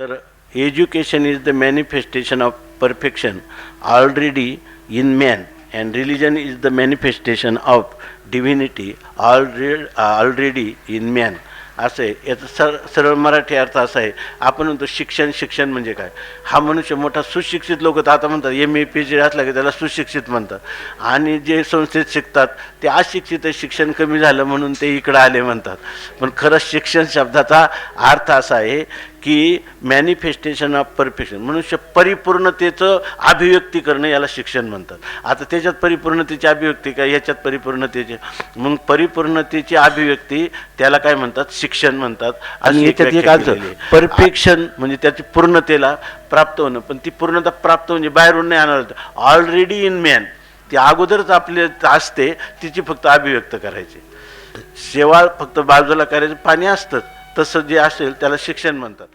तर education is the manifestation of perfection already in man and religion is the manifestation of divinity already already in man असं आहे. याचा sir सरळ मराठी अर्थ असा आहे. आपण म्हणतो शिक्षण शिक्षण म्हणजे काय? हा मनुष्य मोठा सुशिक्षित लोक तर आता म्हणतात एम ए पी जी असला की त्याला सुशिक्षित म्हणतात. आणि जे संस्थेत शिकतात ते अशिक्षित शिक्षण कमी झालं म्हणून ते इकडं आले म्हणतात. पण खरं शिक्षण शब्दाचा अर्थ असा आहे की मॅनिफेस्टेशन ऑफ परफेक्शन मनुष्य परिपूर्णतेचं अभिव्यक्ती करणं याला शिक्षण म्हणतात. आता त्याच्यात परिपूर्णतेची अभिव्यक्ती काय? याच्यात परिपूर्णतेची. मग परिपूर्णतेची अभिव्यक्ती त्याला काय म्हणतात? शिक्षण म्हणतात. आणि याच्यात एक अर्थ, परफेक्शन म्हणजे त्याची पूर्णतेला प्राप्त होणं. पण ती पूर्णता प्राप्त म्हणजे बाहेरून नाही आणणार ऑलरेडी इन मॅन ती अगोदरच आपले असते तिची फक्त अभिव्यक्त करायची. शेवाळ फक्त बाजूला करायचं. पाणी असतंच. तसं जे असेल त्याला शिक्षण म्हणतात.